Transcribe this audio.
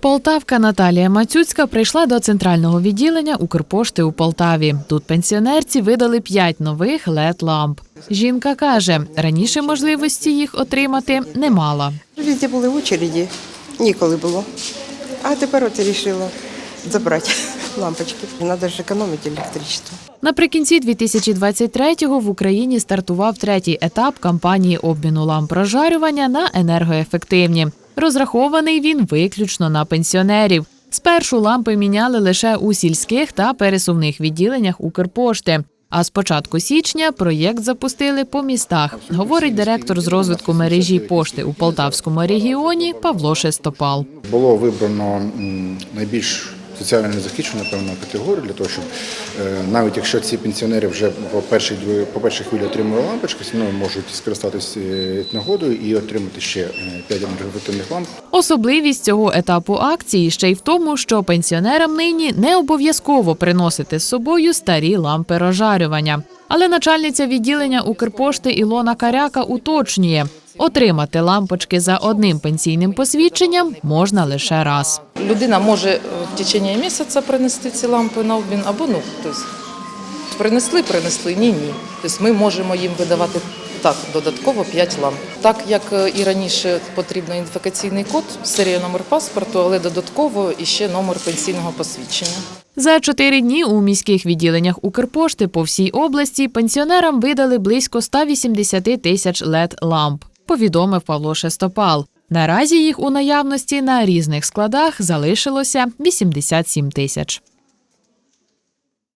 Полтавка Наталія Мацюцька прийшла до центрального відділення Укрпошти у Полтаві. Тут пенсіонерці видали п'ять нових led ламп. Жінка каже, раніше можливості їх отримати не мала. Везде були очереді, ніколи було. А тепер от вирішила забрати лампочки. Треба ж економити електричество. Наприкінці 2023-го в Україні стартував третій етап кампанії обміну ламп прожарювання на енергоефективні. Розрахований він виключно на пенсіонерів. Спершу лампи міняли лише у сільських та пересувних відділеннях Укрпошти. А з початку січня проєкт запустили по містах, говорить директор з розвитку мережі пошти у Полтавському регіоні Павло Шестопал. Було вибрано м, найбільш соціально незахищену певну категорію для того, щоб е, навіть якщо ці пенсіонери вже по першій по першій хвилі отримали лампочки, все одно можуть скористатися е, нагодою і отримати ще 5 енергоефективних ламп. Особливість цього етапу акції ще й в тому, що пенсіонерам нині не обов'язково приносити з собою старі лампи розжарювання. Але начальниця відділення Укрпошти Ілона Каряка уточнює, отримати лампочки за одним пенсійним посвідченням можна лише раз. Людина може е, в течение місяця принести ці лампи на обмін або ну, тобто, принесли, принесли, ні, ні. Тобто ми можемо їм видавати так, додатково 5 ламп. Так як е, і раніше потрібен ідентифікаційний код, серія номер паспорту, але додатково і ще номер пенсійного посвідчення. За чотири дні у міських відділеннях Укрпошти по всій області пенсіонерам видали близько 180 тисяч led ламп, повідомив Павло Шестопал. Наразі їх у наявності на різних складах залишилося 87 тисяч.